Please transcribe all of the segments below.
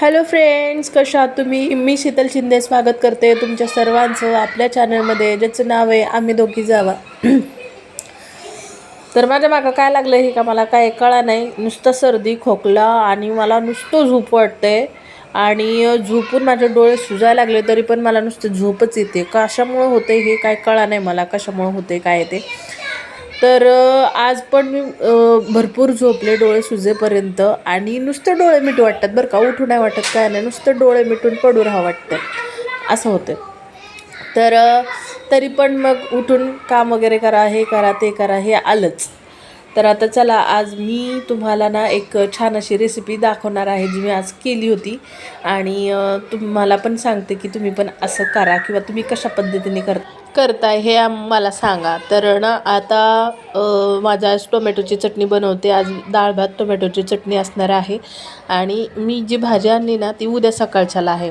Hello friends कशा आहात तुम्ही? मी शीतल शिंदे स्वागत करते तुमच्या सर्वांचं आपल्या चॅनलमध्ये ज्याचं नाव आहे आम्ही दोघी जावा. तर माझ्या मागं काय लागलं हे का मला काय कळा नाही. नुसतं सर्दी खोकला आणि मला नुसतं झोप वाटते. आणि झोपून माझे डोळे सुजायला लागले तरी पण मला नुसतं झोपच येते. कशामुळं होते हे काय कळा नाही मला. कशामुळं होते काय ते तर आज पण मी भरपूर झोपले डोळे सुजेपर्यंत आणि नुसतं डोळे मिटू वाटतात बरं का. उठू नाही वाटत काय नाही. नुसतं डोळे मिटून पडू राहा वाटतं. असं होतं. तर तरी पण मग उठून काम वगैरे करा हे करा ते करा हे आलंच. तर आता चला आज मी तुम्हाला ना एक छान अशी रेसिपी दाखवणार आहे जी मी आज केली होती. आणि तुम्हाला पण सांगते की तुम्ही पण असं करा किंवा तुम्ही कशा पद्धतीने कर करताय हे मला सांगा. तर ना आता माझ्या आज टोमॅटोची चटणी बनवते. आज डाळ भात टोमॅटोची चटणी असणार आहे. आणि मी जी भाजी आणली ना ती उद्या सकाळच्याला आहे.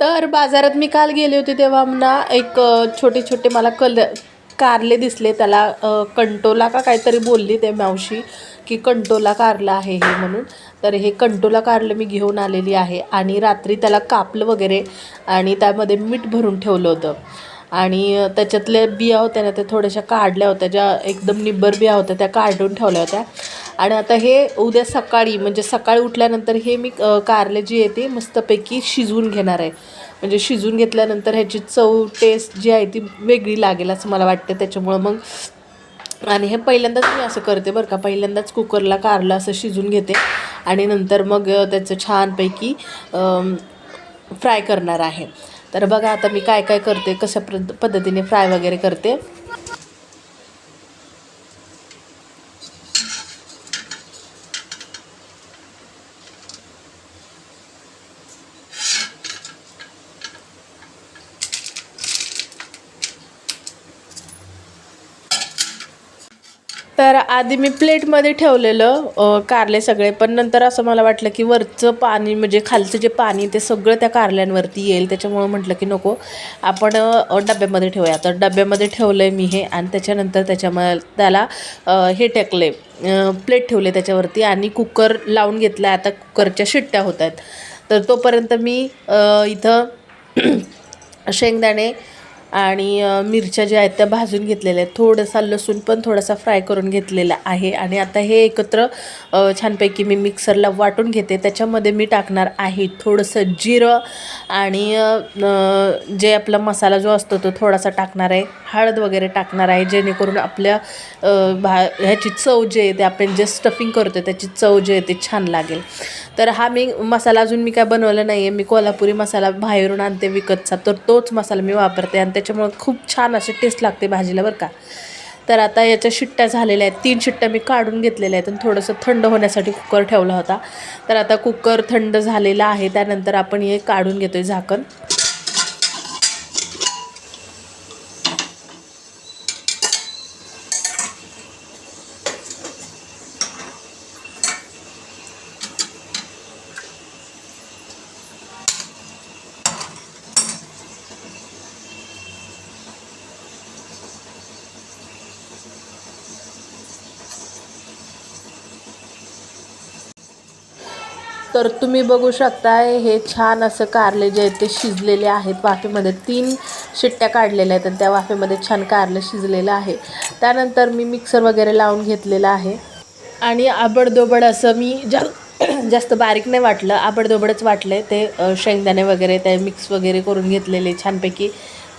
तर बाजारात मी काल गेले होते तेव्हा ना एक छोटे छोटे मला कल कारले दिसले. त्याला कंटोला का काहीतरी बोलली ते मावशी की कंटोला कारलं आहे हे म्हणून. तर हे कंटोला कारलं मी घेऊन आलेली आहे आणि रात्री त्याला कापलं वगैरे आणि त्यामध्ये मीठ भरून ठेवलं होतं. आणि त्याच्यातल्या बिया होत्या ना त्या थोड्याशा काढल्या होत्या. ज्या एकदम निब्बर बिया होत्या त्या काढून ठेवल्या होत्या. आणि आता हे उद्या सकाळी म्हणजे सकाळी उठल्यानंतर हे मी कारले जी आहे ती मस्तपैकी शिजवून घेणार आहे. म्हणजे शिजवून घेतल्यानंतर ह्याची चव टेस्ट जी आहे ती वेगळी लागेल असं मला वाटतं. त्याच्यामुळं मग आणि हे पहिल्यांदाच मी असं करते बरं का. पहिल्यांदाच कुकरला कारलं असं शिजून घेते. आणि नंतर मग त्याचं छानपैकी फ्राय करणार आहे. तर बघा आता मी काय काय करते कशा पद्ध पद्धतीने फ्राय वगैरे करते. तर आधी मी प्लेटमध्ये ठेवलेलं कारले सगळे. पण नंतर असं मला वाटलं की वरचं पाणी म्हणजे खालचं जे पाणी ते सगळं त्या कारल्यांवरती येईल. त्याच्यामुळं म्हटलं की नको. आपण डब्यामध्ये ठेवूया. तर डब्यामध्ये ठेवलं आहे मी हे आणि त्याच्यानंतर त्याच्यामध्ये त्याला हे टेकले प्लेट ठेवले त्याच्यावरती आणि कुकर लावून घेतला आता कुकरच्या शिट्ट्या होत आहेत. तर तोपर्यंत मी इथं शेंगदाणे आणि मिरच्या ज्या आहेत त्या भाजून घेतलेल्या आहेत. थोडासा लसूण पण थोडासा फ्राय करून घेतलेला आहे आणि आता हे एकत्र छानपैकी मी मिक्सरला वाटून घेते. त्याच्यामध्ये मी टाकणार आहे थोडंसं जिरं आणि जे आपला मसाला जो असतो तो थोडासा टाकणार आहे. हळद वगैरे टाकणार आहे जेणेकरून आपल्या भा ह्याची चव जे आहे ते आपण जे स्टफिंग करतो त्याची चव जे आहे ते छान लागेल. तर हा मी मसाला अजून मी काय बनवला नाही आहे मी कोल्हापुरी मसाला बाहेरून आणते विकतचा. तर तोच मसाला मी वापरते आणि त्याच्यामुळं खूप छान असे टेस्ट लागते भाजीला बरं का. तर आता याच्या शिट्ट्या झालेल्या आहेत. तीन शिट्ट्या मी काढून घेतलेल्या आहेत आणि थोडंसं थंड होण्यासाठी कुकर ठेवला होता. तर आता कुकर थंड झालेला आहे. त्यानंतर आपण हे काढून घेतो आहे झाकण. तर तुम्ही बघू शकताय हे छान असं कारले जे आहेत ते शिजलेले आहेत. वाफेमध्ये तीन शिट्ट्या काढलेल्या आहेत आणि त्या वाफेमध्ये छान कारलं शिजलेलं आहे. त्यानंतर मी मिक्सर वगैरे लावून घेतलेलं आहे. आणि आबडदोबड असं मी जा जास्त बारीक नाही वाटलं आबडदोबडच वाटले ते शेंगदाणे वगैरे ते मिक्स वगैरे करून घेतलेले छानपैकी.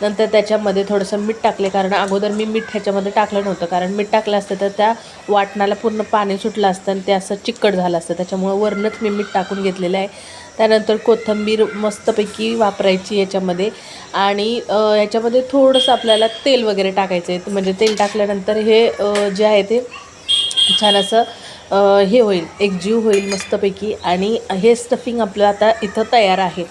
नंतर त्याच्यामध्ये थोडंसं मीठ टाकले कारण अगोदर मी मीठ ह्याच्यामध्ये टाकलं नव्हतं कारण मीठ टाकलं असतं तर त्या वाटणाला पूर्ण पाणी सुटलं असतं आणि ते असं चिकट झालं असतं. त्याच्यामुळं वरणच मी मीठ टाकून घेतलेलं आहे. त्यानंतर कोथिंबीर मस्तपैकी वापरायची याच्यामध्ये. आणि याच्यामध्ये थोडंसं आपल्याला तेल वगैरे टाकायचं आहे म्हणजे तेल टाकल्यानंतर हे जे आहे ते छान असं हे होईल एक जीव होईल मस्तपैकी. आणि हे स्टफिंग आपलं आता इथं तयार आहे.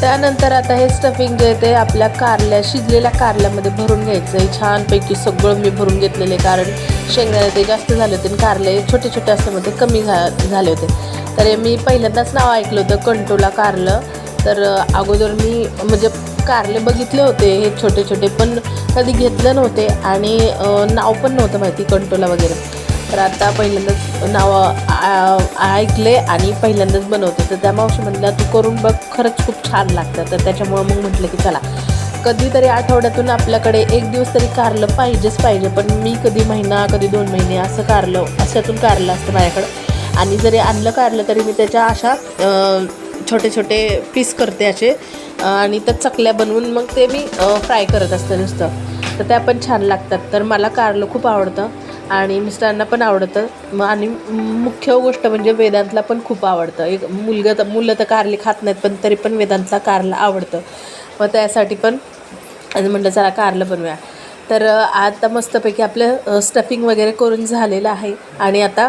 त्यानंतर आता हे स्टफिंग जे ते आपल्या कारल्या शिजलेल्या कारल्यामध्ये भरून घ्यायचं आहे. छानपैकी सगळं मी भरून घेतलेलं आहे कारण शेंगदाणे ते जास्त झाले होते आणि कारले छोटे छोटे असल्यामुळे ते कमी झा झाले होते. तर हे मी पहिल्यांदाच नाव ऐकलं होतं कंटोला कारलं. तर अगोदर मी म्हणजे कारले बघितले होते हे छोटे छोटे पण कधी घेतले नव्हते आणि नाव पण नव्हतं माहिती कंटोला वगैरे. तर आता पहिल्यांदाच नाव ऐकले आणि पहिल्यांदाच बनवते तर त्या मावशी म्हणल्या तू करून बघ खरंच खूप छान लागतं. तर त्याच्यामुळं मग म्हटलं की चला. कधीतरी आठवड्यातून आपल्याकडे एक दिवस तरी कारलं पाहिजेच पाहिजे पण मी कधी महिना कधी दोन महिने असं कारलं अशातून कारलं असतं माझ्याकडं. आणि जरी आणलं कारलं तरी मी त्याच्या अशा छोटे छोटे पीस करते असे आणि त्या चकल्या बनवून मग ते मी फ्राय करत असते नुसतं. तर त्या पण छान लागतात. तर मला कारलं खूप आवडतं. आणि मिस्टरांना पण आवडतं. मग आणि मुख्य गोष्ट म्हणजे वेदांतला पण खूप आवडतं. एक मुलगा तर मुलं तर कारली खात नाहीत पण तरी पण वेदांतला कारला आवडतं. मग त्यासाठी पण आणि म्हटलं चला कारलं बनवूया. तर आता मस्तपैकी आपलं स्टफिंग वगैरे करून झालेलं आहे. आणि आता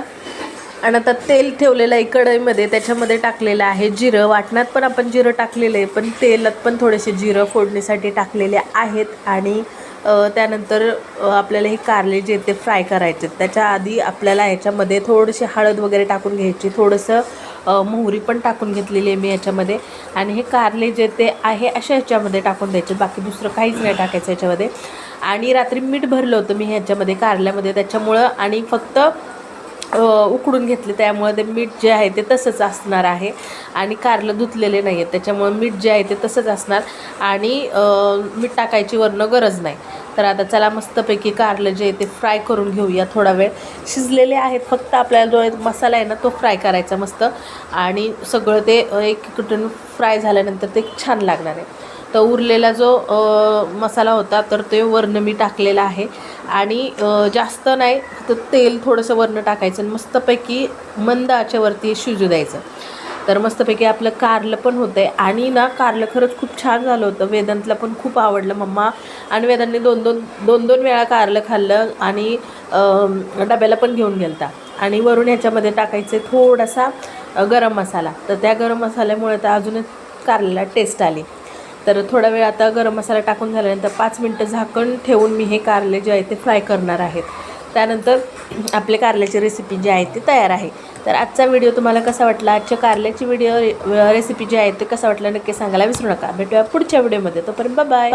आणि आता तेल ठेवलेलं आहे कढईमध्ये. त्याच्यामध्ये टाकलेलं आहे जिरं. वाटणात पण आपण जिरं टाकलेलं आहे पण तेलात पण थोडेसे जिरं फोडणीसाठी टाकलेले आहेत. आणि त्यानंतर आपल्याला हे कारले जे ते फ्राय करायचे त्याच्या आधी आपल्याला याच्यामध्ये थोडीशी हळद वगैरे टाकून घ्यायची. थोडंसं मोहरी पण टाकून घेतलेली आहे मी याच्यामध्ये आणि हे कारले जे ते आहे अशा ह्याच्यामध्ये टाकून द्यायचे. बाकी दुसरं काहीच नाही टाकायचं याच्यामध्ये आणि रात्री मीठ भरलं होतं मी ह्याच्यामध्ये कारल्यामध्ये. त्याच्यामुळं आणि फक्त उकडून घेतले त्यामुळे ते मीठ जे आहे ते तसंच असणार आहे. आणि कारलं धुतलेले नाही आहेत त्याच्यामुळे मीठ जे आहे ते तसंच असणार. आणि मीठ टाकायची वरणं गरज नाही. तर आता चला मस्तपैकी कारलं जे आहे ते फ्राय करून घेऊया थोडा वेळ. शिजलेले आहेत फक्त आपल्याला जो मसाला आहे ना तो फ्राय करायचा मस्त. आणि सगळं ते एक कुठून फ्राय झाल्यानंतर ते छान लागणार आहे. तर उरलेला जो मसाला होता तर ते वरनं मी टाकलेला आहे. आणि जास्त नाही तर तेल थोडंसं वरनं टाकायचं आणि मस्तपैकी मंद आचेवरती शिजू द्यायचं. तर मस्तपैकी आपलं कारलं पण होतं आहे आणि ना कारलं खरंच खूप छान झालं होतं. वेदांतला पण खूप आवडलं मम्मा. आणि वेदांनी दोन दोन दोन दोन वेळा कारलं खाल्लं आणि डब्याला पण घेऊन गेलता. आणि वरून ह्याच्यामध्ये टाकायचे थोडासा गरम मसाला. तर त्या गरम मसाल्यामुळे तर अजूनच कारल्याला टेस्ट आली. तर थोडा वेळ आता गरम मसाला टाकून झाल्यानंतर पाच मिनटं झाकण ठेवून मी हे कारले जे आहे ते फ्राय करणार आहेत. त्यानंतर आपले कारल्याची रेसिपी जी आहे ती तयार आहे. तर आजचा व्हिडिओ तुम्हाला कसा वाटला? आजच्या कारल्याची व्हिडिओ रेसिपी जी आहे ते कसा वाटला? नक्की सांगायला विसरू नका. भेटूया पुढच्या व्हिडिओमध्ये तोपर्यंत बाय